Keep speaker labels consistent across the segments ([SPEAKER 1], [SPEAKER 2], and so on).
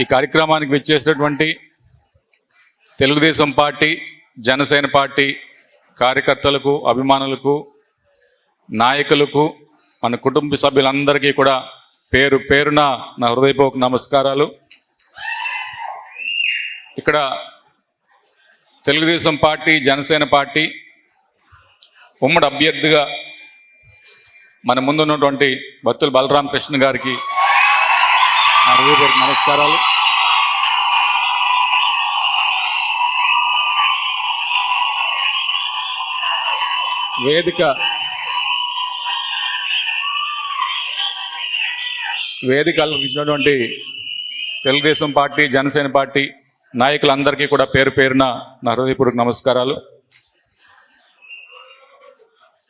[SPEAKER 1] ఈ కార్యక్రమానికి విచ్చేసినటువంటి తెలుగుదేశం పార్టీ జనసేన పార్టీ కార్యకర్తలకు అభిమానులకు నాయకులకు మన కుటుంబ సభ్యులందరికీ కూడా పేరు పేరున నా హృదయపూర్వక నమస్కారాలు. ఇక్కడ తెలుగుదేశం పార్టీ జనసేన పార్టీ ఉమ్మడి అభ్యర్థిగా మన ముందున్నటువంటి భక్తులు బలరామకృష్ణ గారికి నా హృదయపూర్వక నమస్కారాలు. వేదిక. వేదిక అలంకరించినటువంటి తెలుగుదేశం పార్టీ జనసేన పార్టీ నాయకులందరికీ కూడా పేరు పేరున నా హృదయపూర్వక నమస్కారాలు.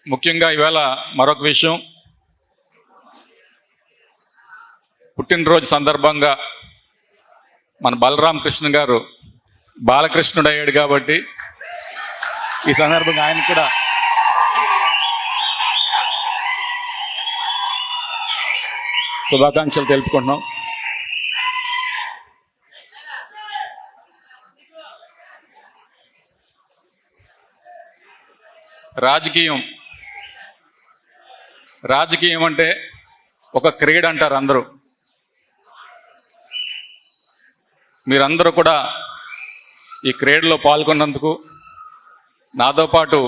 [SPEAKER 1] ముఖ్యంగా ఈవేళ మరొక విషయం. పుట్టినరోజు సందర్భంగా మన బలరాం కృష్ణ గారు బాలకృష్ణుడు అయ్యాడు కాబట్టి ఈ సందర్భంగా ఆయన కూడా శుభాకాంక్షలు తెలుపుకుంటున్నాం. రాజకీయం. రాజకీయం అంటే ఒక క్రీడ అంటారు అందరూ. మీరందరూ కూడా ఈ క్రీడలో పాల్గొన్నందుకు నాతో పాటు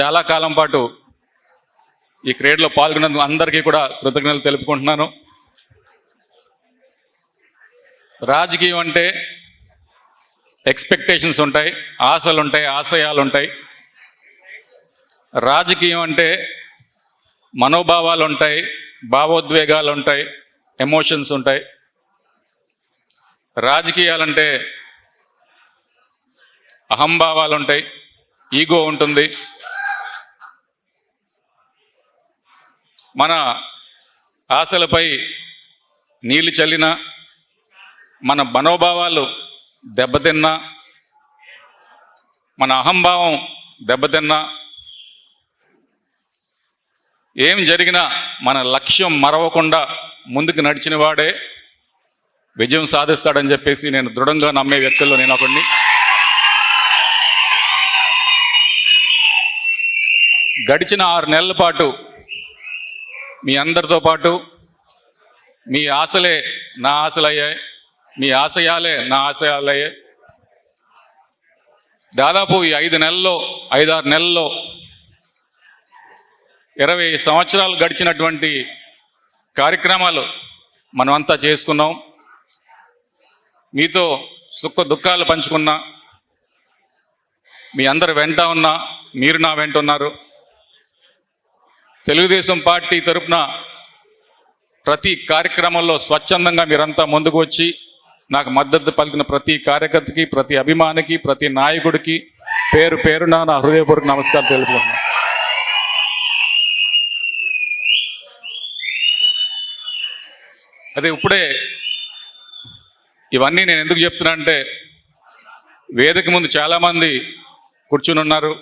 [SPEAKER 1] చాలా కాలం పాటు ఈ క్రీడలో పాల్గొన్నందుకు అందరికీ కూడా కృతజ్ఞతలు తెలుపుకుంటున్నాను. రాజకీయం అంటే ఎక్స్పెక్టేషన్స్ ఉంటాయి ఆశలు ఉంటాయి ఆశయాలు ఉంటాయి రాజకీయం అంటే మనోభావాలు ఉంటాయి భావోద్వేగాలు ఉంటాయి ఎమోషన్స్ ఉంటాయి రాజకీయాలంటే అహంభావాలు ఉంటాయి ఈగో ఉంటుంది. మన ఆశలపై నీళ్ళు చల్లిన మన మనోభావాలు దెబ్బతిన్నా మన అహంభావం దెబ్బతిన్నా ఏం జరిగినా మన లక్ష్యం మరవకుండా ముందుకు నడిచిన వాడే విజయం సాధిస్తాడని చెప్పేసి నేను దృఢంగా నమ్మే వ్యక్తుల్లో నేను ఒకడిని. గడిచిన ఆరు నెలల పాటు మీ అందరితో పాటు మీ ఆశలే నా ఆశలయ్యాయి మీ ఆశయాలే నా ఆశయాలయ్యాయి. దాదాపు ఈ ఐదు నెలల్లో ఐదారు నెలల్లో ఇరవై సంవత్సరాలు గడిచినటువంటి కార్యక్రమాలు మనమంతా చేసుకున్నాం. మీతో సుఖ దుఃఖాలు పంచుకున్నా మీ అందరు వెంట ఉన్నా మీరు నా వెంట ఉన్నారు. తెలుగుదేశం పార్టీ తరపున ప్రతి కార్యక్రమంలో స్వచ్ఛందంగా మీరంతా ముందుకు వచ్చి నాకు మద్దతు పలికిన ప్రతి కార్యకర్తకి ప్రతి అభిమానికి ప్రతి నాయకుడికి పేరు పేరున నా హృదయపూర్వక నమస్కారం తెలుపుకుంటున్నాను. అదే ఇప్పుడే ఇవన్నీ నేను ఎందుకు చెప్తున్నా అంటే వేదిక ముందు చాలామంది కూర్చుని ఉన్నారు.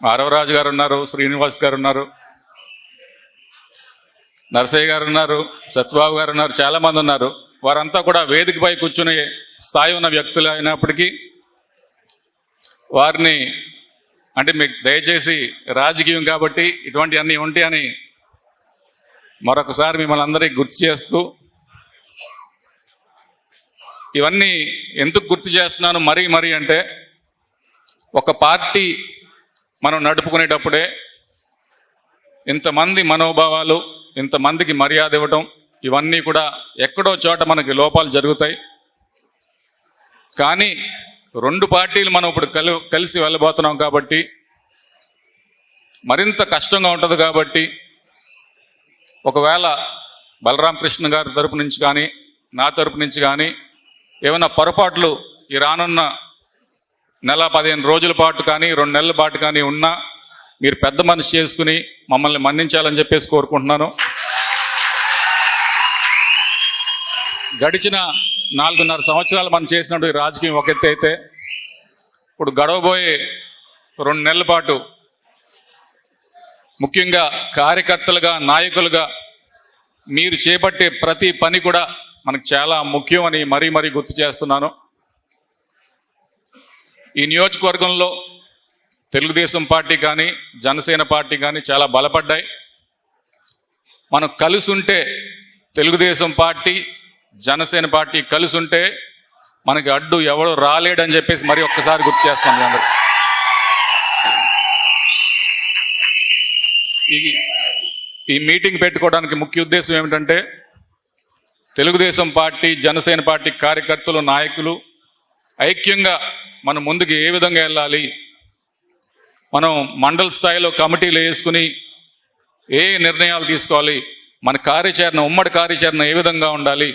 [SPEAKER 1] మారవరాజు గారు ఉన్నారు శ్రీనివాస్ గారు ఉన్నారు నరసయ్య గారు ఉన్నారు సత్యబాబు గారు ఉన్నారు చాలామంది ఉన్నారు. వారంతా కూడా వేదికపై కూర్చునే స్థాయి ఉన్న వ్యక్తులు అయినప్పటికీ వారిని అంటే మీకు దయచేసి రాజకీయం కాబట్టి ఇటువంటివన్నీ ఉంటాయని మరొకసారి మిమ్మల్ని అందరికీ గుర్తు చేస్తూ ఇవన్నీ ఎందుకు గుర్తు చేస్తున్నాను మరీ మరీ అంటే ఒక పార్టీ మనం నడుపుకునేటప్పుడే ఇంతమంది మనోభావాలు ఇంతమందికి మర్యాద ఇవ్వటం ఇవన్నీ కూడా ఎక్కడో చోట మనకి లోపాలు జరుగుతాయి. కానీ రెండు పార్టీలు మనం ఇప్పుడు కలి కలిసి వెళ్ళబోతున్నాం కాబట్టి మరింత కష్టంగా ఉంటుంది కాబట్టి ఒకవేళ బలరామకృష్ణ గారి తరపు నుంచి కానీ నా తరపు నుంచి కానీ ఏమైనా పొరపాట్లు ఈ రానున్న నెల పదిహేను రోజుల పాటు కానీ రెండు నెలల పాటు కానీ ఉన్నా మీరు పెద్ద మనిషి చేసుకుని మమ్మల్ని మన్నించాలని చెప్పేసి కోరుకుంటున్నాను. గడిచిన నాలుగున్నర సంవత్సరాలు మనం చేసినట్టు ఈ రాజకీయం ఒక ఎత్తు అయితే ఇప్పుడు గడవబోయే రెండు నెలల పాటు ముఖ్యంగా కార్యకర్తలుగా నాయకులుగా మీరు చేపట్టే ప్రతి పని కూడా మనకు చాలా ముఖ్యం అని మరీ మరీ గుర్తు చేస్తున్నాను. ఈ నియోజకవర్గంలో తెలుగుదేశం పార్టీ కానీ జనసేన పార్టీ కానీ చాలా బలపడ్డాయి. మనం కలిసి ఉంటే తెలుగుదేశం పార్టీ జనసేన పార్టీ కలిసి ఉంటే మనకి అడ్డు ఎవడు రాలేడని చెప్పేసి మరి ఒక్కసారి గుర్తు చేస్తాం అందరూ ఈ ఈ మీటింగ్ పెట్టుకోవడానికి ముఖ్య ఉద్దేశం ఏమిటంటే తెలుగుదేశం పార్టీ జనసేన పార్టీ కార్యకర్తలు నాయకులు ఐక్యంగా మనం ముందుకు ఏ విధంగా వెళ్ళాలి? మనం మండల స్థాయిలో కమిటీలు వేసుకుని ఏ నిర్ణయాలు తీసుకోవాలి? మన కార్యాచరణ ఉమ్మడి కార్యాచరణ ఏ విధంగా ఉండాలి?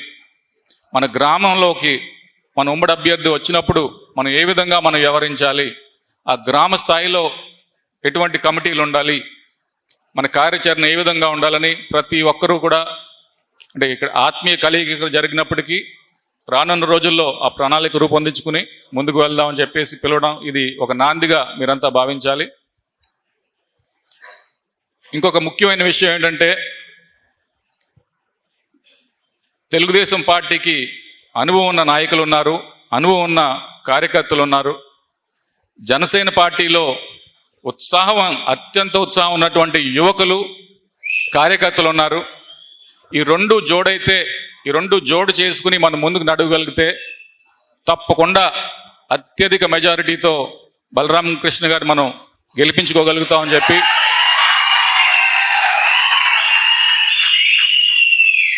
[SPEAKER 1] మన గ్రామంలోకి మన ఉమ్మడి అభ్యర్థి వచ్చినప్పుడు మనం ఏ విధంగా మనం వ్యవహరించాలి? ఆ గ్రామ స్థాయిలో ఎటువంటి కమిటీలు ఉండాలి? మన కార్యాచరణ ఏ విధంగా ఉండాలని ప్రతి ఒక్కరూ కూడా అంటే ఇక్కడ ఆత్మీయ కలిగి జరిగినప్పటికీ రానున్న రోజుల్లో ఆ ప్రణాళిక రూపొందించుకుని ముందుకు వెళ్దామని చెప్పేసి పిలవడం ఇది ఒక నాందిగా మీరంతా భావించాలి. ఇంకొక ముఖ్యమైన విషయం ఏంటంటే తెలుగుదేశం పార్టీకి అనుభవం ఉన్న నాయకులు ఉన్నారు అనుభవం ఉన్న కార్యకర్తలు ఉన్నారు. జనసేన పార్టీలో ఉత్సాహం అత్యంత ఉత్సాహం ఉన్నటువంటి యువకులు కార్యకర్తలు ఉన్నారు. ఈ రెండు జోడైతే ఈ రెండు జోడు చేసుకుని మనం ముందుకు నడవగలిగితే తప్పకుండా అత్యధిక మెజారిటీతో బలరామ కృష్ణ గారు మనం గెలిపించుకోగలుగుతామని చెప్పి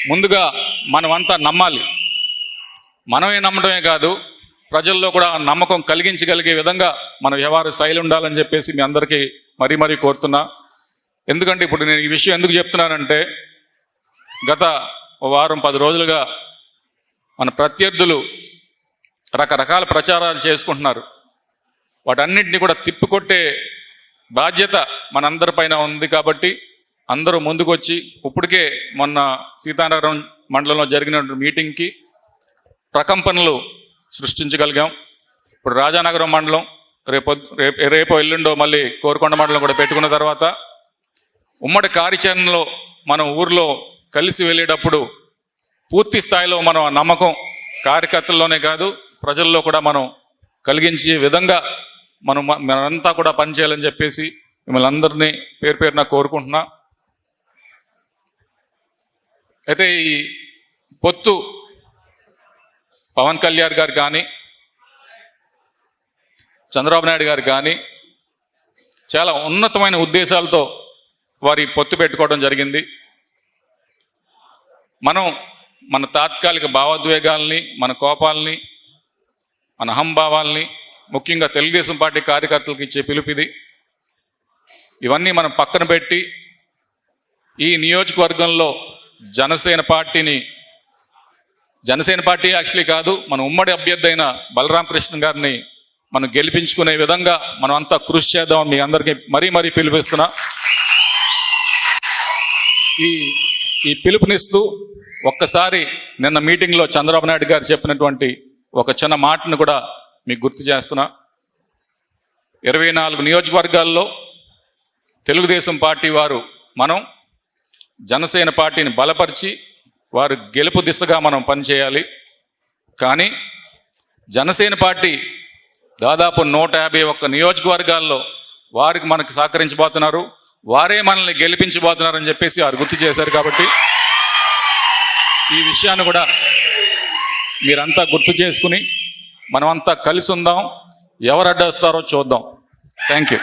[SPEAKER 1] ముందుగా మనమంతా నమ్మాలి. మనమే నమ్మడమే కాదు ప్రజల్లో కూడా ఆ నమ్మకం కలిగించగలిగే విధంగా మన వ్యవహార శైలి ఉండాలని చెప్పేసి మీ అందరికీ మరీ మరీ కోరుతున్నా. ఎందుకంటే ఇప్పుడు నేను ఈ విషయం ఎందుకు చెప్తున్నానంటే గత వారం పది రోజులుగా మన ప్రత్యర్థులు రకరకాల ప్రచారాలు చేసుకుంటున్నారు. వాటన్నింటినీ కూడా తిప్పికొట్టే బాధ్యత మనందరిపైన ఉంది కాబట్టి అందరూ ముందుకొచ్చి ఇప్పటికే మొన్న సీతానగరం మండలంలో జరిగిన మీటింగ్కి ప్రకంపనలు సృష్టించగలిగాం. ఇప్పుడు రాజానగరం మండలం రేపు రేపు రేపు ఎల్లుండో మళ్ళీ కోరుకొండ మండలం కూడా పెట్టుకున్న తర్వాత ఉమ్మడి కార్యాచరణలో మనం ఊర్లో కలిసి వెళ్ళేటప్పుడు పూర్తి స్థాయిలో మనం ఆ నమ్మకం కార్యకర్తల్లోనే కాదు ప్రజల్లో కూడా మనం కలిగించే విధంగా మనం మనంతా కూడా పనిచేయాలని చెప్పేసి మిమ్మల్ని అందరినీ పేరు పేరున కోరుకుంటున్నా. అయితే ఈ పొత్తు పవన్ కళ్యాణ్ గారు కానీ చంద్రబాబు నాయుడు గారు కానీ చాలా ఉన్నతమైన ఉద్దేశాలతో వారి పొత్తు పెట్టుకోవడం జరిగింది. మనం మన తాత్కాలిక భావోద్వేగాల్ని మన కోపాలని మన అహంభావాల్ని ముఖ్యంగా తెలుగుదేశం పార్టీ కార్యకర్తలకు ఇచ్చే పిలుపుది. ఇవన్నీ మనం పక్కన పెట్టి ఈ నియోజకవర్గంలో జనసేన పార్టీని జనసేన పార్టీ యాక్చువల్లీ కాదు మన ఉమ్మడి అభ్యర్థి అయిన బలరామకృష్ణ గారిని మనం గెలిపించుకునే విధంగా మనం అంతా కృషి చేద్దాం మీ అందరికీ మరీ మరీ పిలిపిస్తున్నా ఈ ఈ పిలుపునిస్తూ ఒక్కసారి నిన్న మీటింగ్లో చంద్రబాబు నాయుడు గారు చెప్పినటువంటి ఒక చిన్న మాటను కూడా మీకు గుర్తు చేస్తున్నా. ఇరవై నాలుగు నియోజకవర్గాల్లో తెలుగుదేశం పార్టీ వారు మనం జనసేన పార్టీని బలపరిచి వారు గెలుపు దిశగా మనం పనిచేయాలి. కానీ జనసేన పార్టీ దాదాపు నూట యాభై ఒక్క నియోజకవర్గాల్లో వారికి మనకు సహకరించబోతున్నారు వారే మనల్ని గెలిపించబోతున్నారని చెప్పేసి వారు గుర్తు చేశారు కాబట్టి ఈ విషయాన్ని కూడా మీరంతా గుర్తు చేసుకుని మనమంతా కలిసి ఉందాం. ఎవరు అడ్డొస్తారో చూద్దాం. Thank you